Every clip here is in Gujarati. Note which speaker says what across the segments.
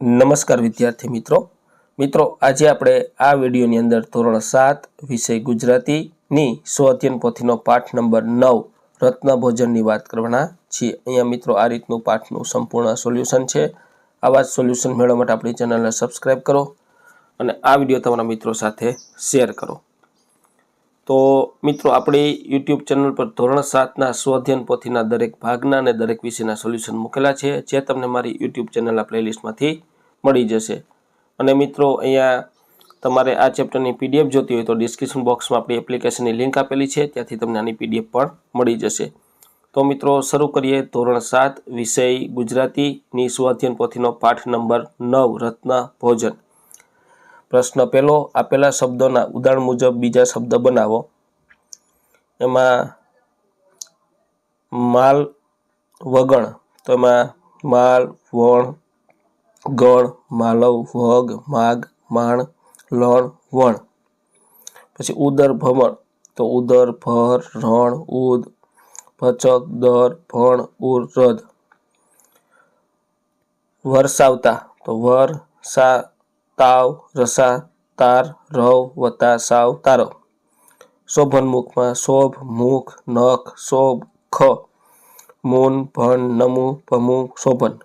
Speaker 1: નમસ્કાર વિદ્યાર્થી મિત્રો. મિત્રો, આજે આપણે આ વિડીયોની અંદર ધોરણ સાત વિષય ગુજરાતીની સ્વ અધ્યયન પોથીનો પાઠ નંબર નવ રત્ન ભોજનની વાત કરવાના છીએ. અહીંયા મિત્રો, આ રીતનું પાઠનું સંપૂર્ણ સોલ્યુશન છે. આવા જ સોલ્યુશન મેળવવા માટે આપણી ચેનલને સબસ્ક્રાઈબ કરો અને આ વીડિયો તમારા મિત્રો સાથે શેર કરો. તો મિત્રો, આપણી યુટ્યુબ ચેનલ પર ધોરણ સાતના સ્વઅધ્યયન પોથીના દરેક ભાગના અને દરેક વિષયના સોલ્યુશન મૂકેલા છે. જે તમને મારી યુટ્યુબ ચેનલના પ્લેલિસ્ટમાંથી મળી જશે. અને મિત્રો, અહીંયા તમારે આ ચેપ્ટરની પીડીએફ જોતી હોય તો ડિસ્ક્રિપ્શન બોક્સમાં આપણી એપ્લિકેશનની લિંક આપેલી છે, ત્યાંથી તમને આની પીડીએફ પણ મળી જશે. તો મિત્રો, શરૂ કરીએ ધોરણ સાત, વિષય ગુજરાતીની સ્વાધ્યન પોથીનો પાઠ નંબર નવ, રત્ન ભોજન. પ્રશ્ન પહેલો, આપેલા શબ્દોના ઉદાહરણ મુજબ બીજા શબ્દ બનાવો. એમાં માલ વગણ, તો એમાં માલ, વણ ગણ માલવ, વગ, માગ, માણ, લણ, વણ. પછી ઉદર, ભમણ. તો ઉદર, ભર, રણ, ઉદ, ભચક, દર, ભણ, ઉર, રદ. વરસાવતા. તો વર, સા, તાવ, રસા, તાર, રવ, વતા, સાવ, તારો. શોભન મુખમાં શોભ, મુખ, નખ, શોભ, ખ. મૂન, ભણ, નમુ, ભમુ, શોભન.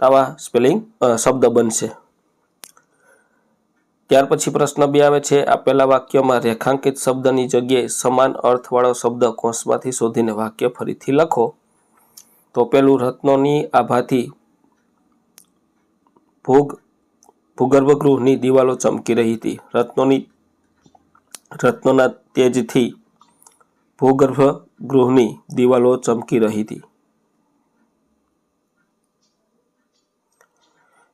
Speaker 1: આવા સ્પેલિંગ શબ્દ બનશે. ત્યાર પછી પ્રશ્ન બે આવે છે આપેલા વાક્યમાં રેખાંકિત શબ્દની જગ્યાએ સમાન અર્થવાળો શબ્દ કોષમાંથી શોધીને વાક્ય ફરીથી લખો. તો પેલું રત્નોની આભાથી ભોગ ભૂગર્ભ ગૃહની દિવાલો ચમકી રહી હતી. રત્નોની, રત્નોના તેજથી ભૂગર્ભ ગૃહની દિવાલો ચમકી રહી હતી.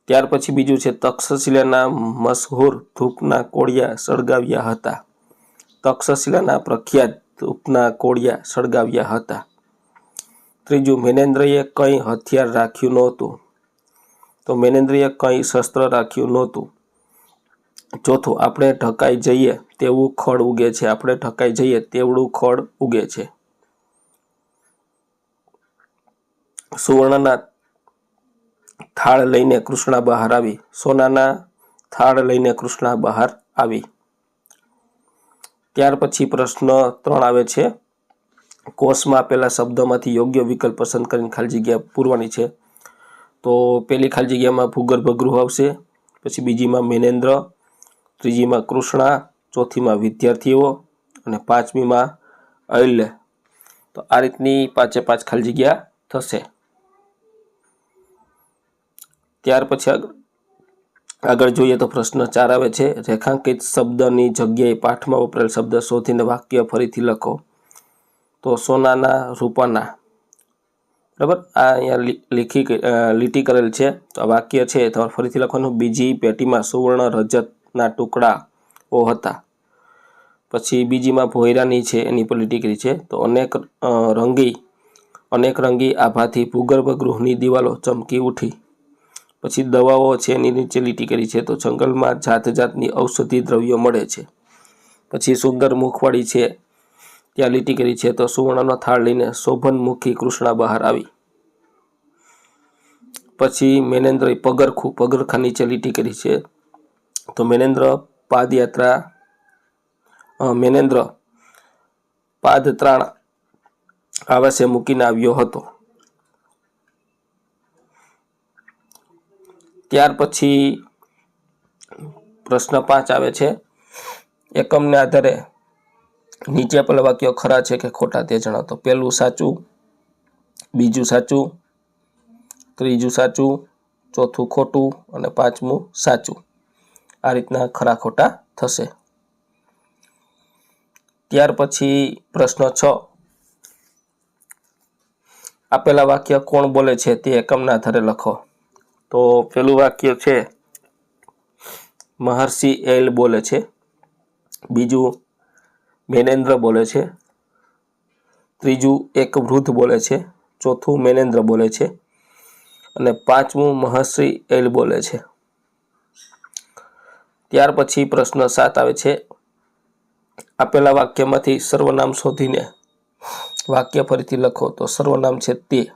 Speaker 1: ત્યાર પછી બીજું છે તક્ષશિલાના મશહૂર ધૂપના કોળિયા સળગાવ્યા હતા. તક્ષશિલાના પ્રખ્યાત ધૂપના કોળિયા સળગાવ્યા હતા. ત્રીજું મેનેન્દ્રએ કંઈ હથિયાર રાખ્યું નહોતું. તો મેનેન્દ્રએ કંઈ શસ્ત્ર રાખ્યું નહોતું. ચોથું, આપણે ઢકાઈ જઈએ તેવું ખડ ઉગે છે. આપણે ઢકાઈ જઈએ તેવડું ખડ ઉગે છે. સુવર્ણના થાળ લઈને કૃષ્ણા બહાર આવી. સોનાના થાળ લઈને કૃષ્ણા બહાર આવી. ત્યાર પછી પ્રશ્ન ત્રણ આવે છે. કોષમાં આપેલા શબ્દોમાંથી યોગ્ય વિકલ્પ પસંદ કરીને ખાલી જગ્યા પૂરવાની છે. તો પહેલી ખાલી જગ્યામાં ભૂગર્ભ ગૃહ આવશે. પછી બીજીમાં મેનેન્દ્ર, ત્રીજીમાં કૃષ્ણા, ચોથીમાં વિદ્યાર્થીઓ અને પાંચમીમાં અહિલ્ય તો આ રીતની પાંચે પાંચ ખાલી જગ્યા થશે. ત્યાર પછી આગળ આગળ જોઈએ તો પ્રશ્ન ચાર આવે છે. રેખાંકિત શબ્દની જગ્યાએ પાઠમાં વપરાયેલ શબ્દ શોધીને વાક્ય ફરીથી લખો. તો સોનાના રૂપાના. બરાબર? આ અહીંયા લીખી લીટી કરેલ છે. તો આ વાક્ય છે, તમારે ફરીથી લખવાનું. બીજી પેટીમાં સુવર્ણ રજતના ટુકડાઓ હતા. પછી બીજીમાં ભોયરાની છે, એની પર લીટી કરી છે. તો અનેક રંગી અનેક રંગી આભાથી ભૂગર્ભ ગૃહની દિવાલો ચમકી ઉઠી. પછી દવાઓ છે એની નીચે લીટી કરી છે તો જંગલમાં જાત જાતની ઔષધિ દ્રવ્યો મળે છે. પછી સુંદર મુખવાળી છે, ત્યાં લીટી કરી છે તો સુવર્ણનો થાળ લઈને શોભનમુખી કૃષ્ણા બહાર આવી. પછી મેનેન્દ્ર પગરખું, પગરખા નીચે લીટી કરી છે તો મેનેન્દ્ર પાદયાત્રા મેનેન્દ્ર પાદત્રાણ આવાસે મૂકીને આવ્યો હતો. ત્યાર પછી પ્રશ્ન પાંચ આવે છે. એકમને આધારે નીચે પેલા વાક્યો ખરા છે કે ખોટા તે જણાવતો પહેલું સાચું, બીજું સાચું, ત્રીજું સાચું, ચોથું ખોટું અને પાંચમું સાચું. આ રીતના ખરા ખોટા થશે. ત્યાર પછી પ્રશ્ન છ. આપેલા વાક્ય કોણ બોલે છે તે એકમના આધારે લખો. તો પેલું વાક્ય છે, મહર્ષિ એલ બોલે છે. બીજું, મેનેન્દ્ર બોલે છે. ત્રીજું, એક વૃદ્ધ બોલે છે. ચોથું, મેનેન્દ્ર બોલે છે. અને પાંચમું, મહર્ષિ એલ બોલે છે. ત્યાર પછી પ્રશ્ન સાત આવે છે. આપેલા વાક્યમાંથી સર્વનામ શોધીને વાક્ય ફરીથી લખો. તો સર્વનામ છે તે.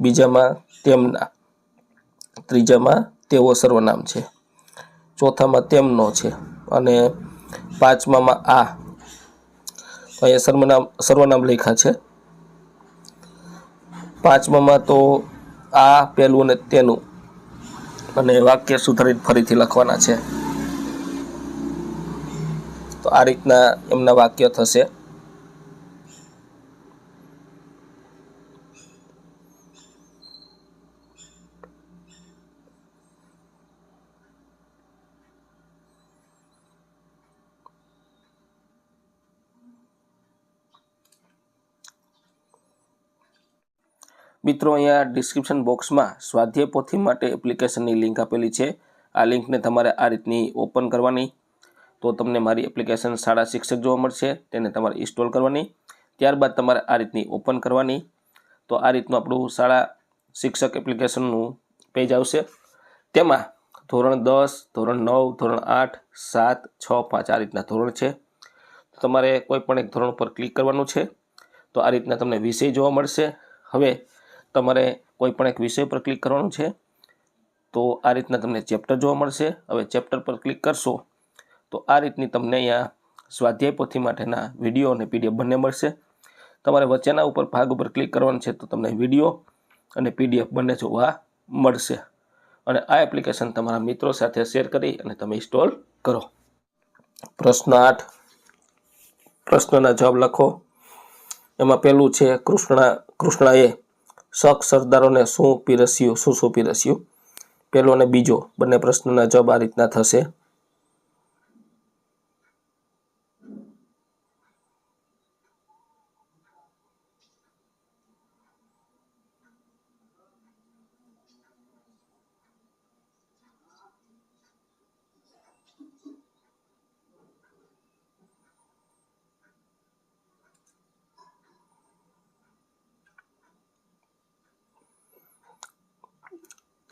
Speaker 1: બીજામાં તેમના. ત્રીજામાં તેઓ સર્વનામ છે. ચોથામાં તેમનો છે અને પાંચમામાં આ. અહીંયા સર્વનામ સર્વનામ લેખા છે. પાંચમામાં તો આ પહેલું અને તેનું. અને વાક્ય સુધારિત ફરીથી લખવાના છે. તો આ રીતના એમના વાક્ય થશે. મિત્રો, અહીંયા ડિસ્ક્રિપ્શન બોક્સમાં સ્વાધ્યાય પોથી માટે એપ્લિકેશનની લિંક આપેલી છે. આ લિંકને તમારે આ રીતની ઓપન કરવાની. તો તમને મારી એપ્લિકેશન શાળા શિક્ષક જોવા મળશે, તેને તમારે ઇન્સ્ટોલ કરવાની. ત્યારબાદ તમારે આ રીતની ઓપન કરવાની. તો આ રીતનું આપણું શાળા શિક્ષક એપ્લિકેશનનું પેજ આવશે. તેમાં ધોરણ દસ, ધોરણ નવ, ધોરણ આઠ, સાત, છ, પાંચ આ રીતના ધોરણ છે. તમારે કોઈ પણ એક ધોરણ પર ક્લિક કરવાનું છે. તો આ રીતના તમને વિષય જોવા મળશે. હવે તમારે કોઈ પણ એક વિષય પર ક્લિક કરવાનું છે, તો આ રીતના તમને ચેપ્ટર જોવા મળશે. હવે ચેપ્ટર પર ક્લિક કરશો, તો આ રીતની તમને અહીંયા સ્વાધ્યાય પોથી માટેના વીડિયો અને પીડીએફ બંને મળશે. તમારે વચ્ચેના ઉપર ભાગ ઉપર ક્લિક કરવાનું છે, તો તમને વીડિયો અને પીડીએફ બંને જોવા મળશે. અને આ એપ્લિકેશન તમારા મિત્રો સાથે શેર કરી અને તમે ઇન્સ્ટોલ કરો. પ્રશ્ન આઠ. પ્રશ્નના જવાબ લખો. એમાં પહેલું છે, કૃષ્ણા, કૃષ્ણાએ શક સરદારોને શું પીરસ્યું શું શું પીરસ્યું પહેલો અને બીજો બંને પ્રશ્નના જવાબ આ રીતના થશે.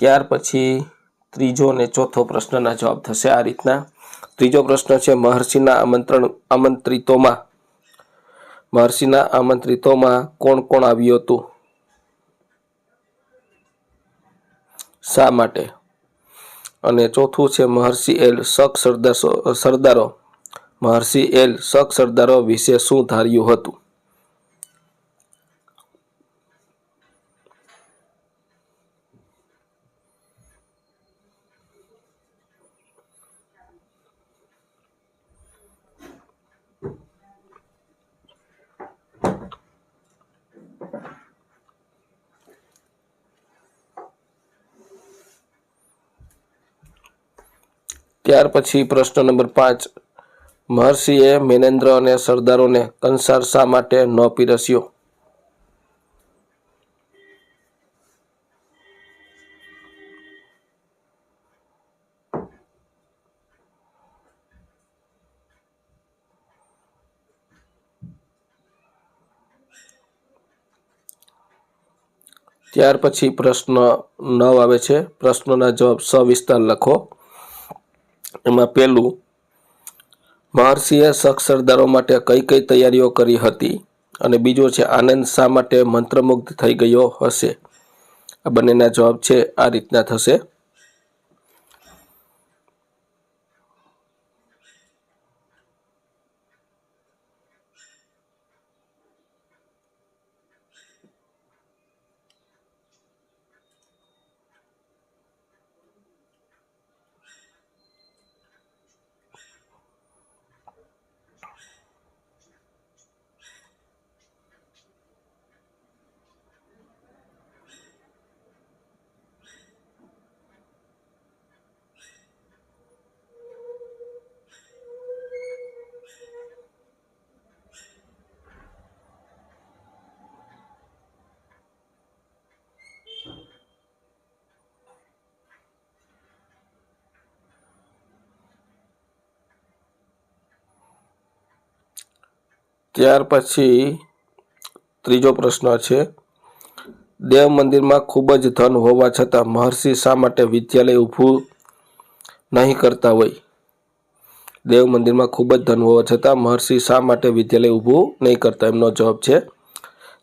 Speaker 1: ત્યાર પછી ત્રીજો અને ચોથો પ્રશ્નના જવાબ થશે આ રીતના. ત્રીજો પ્રશ્ન છે, મહર્ષિના આમંત્રણ આમંત્રિતોમાં. મહર્ષિના આમંત્રિતોમાં કોણ કોણ આવ્યું હતું? શા માટે? અને ચોથું છે, મહર્ષિ એલ શક સરદાર સરદારો. મહર્ષિ એલ શક સરદારો વિશે શું ધાર્યું હતું? ત્યાર પછી પ્રશ્ન નંબર પાંચ. મહર્ષિએ મેનેન્દ્ર અને સરદારોને કંસાર શા માટે ન પીરસ્યો ત્યાર પછી પ્રશ્ન નવ આવે છે. પ્રશ્નોના જવાબ સવિસ્તાર લખો. એમાં પહેલું મહર્ષિએ સરદારો માટે કઈ કઈ તૈયારીઓ કરી હતી અને બીજો છે, આનંદ શા માટે મંત્રમુગ્ધ થઈ ગયો હશે? આ બંનેના જવાબ છે, આ રીતના થશે. ત્યાર પછી ત્રીજો પ્રશ્ન છે, દેવ મંદિરમાં ખૂબ જ ધન હોવા છતાં મહર્ષિ શા માટે વિદ્યાલય ઊભું નહીં કરતા હોય? દેવ મંદિરમાં ખૂબ જ ધન હોવા છતાં મહર્ષિ શા માટે વિદ્યાલય ઊભું નહીં કરતા? એમનો જવાબ છે,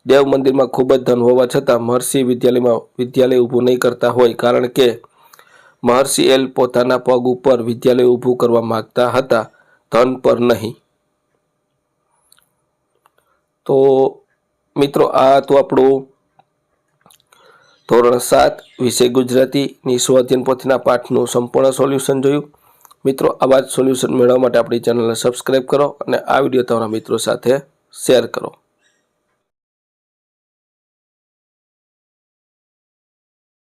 Speaker 1: દેવ મંદિરમાં ખૂબ જ ધન હોવા છતાં મહર્ષિ વિદ્યાલયમાં વિદ્યાલય ઊભું નહીં કરતા હોય, કારણ કે મહર્ષિ એલ પોતાના પગ ઉપર વિદ્યાલય ઊભું કરવા માંગતા હતા, ધન પર નહીં. તો મિત્રો, આ હતું આપણું ધોરણ સાત, વિષય ગુજરાતીની સ્વાધ્યન પોથીના પાઠનું સંપૂર્ણ સોલ્યુશન જોયું. મિત્રો આવા જ સોલ્યુશન મેળવવા માટે આપણી ચેનલને સબસ્ક્રાઈબ કરો અને આ વીડિયો તમારા મિત્રો સાથે શેર કરો.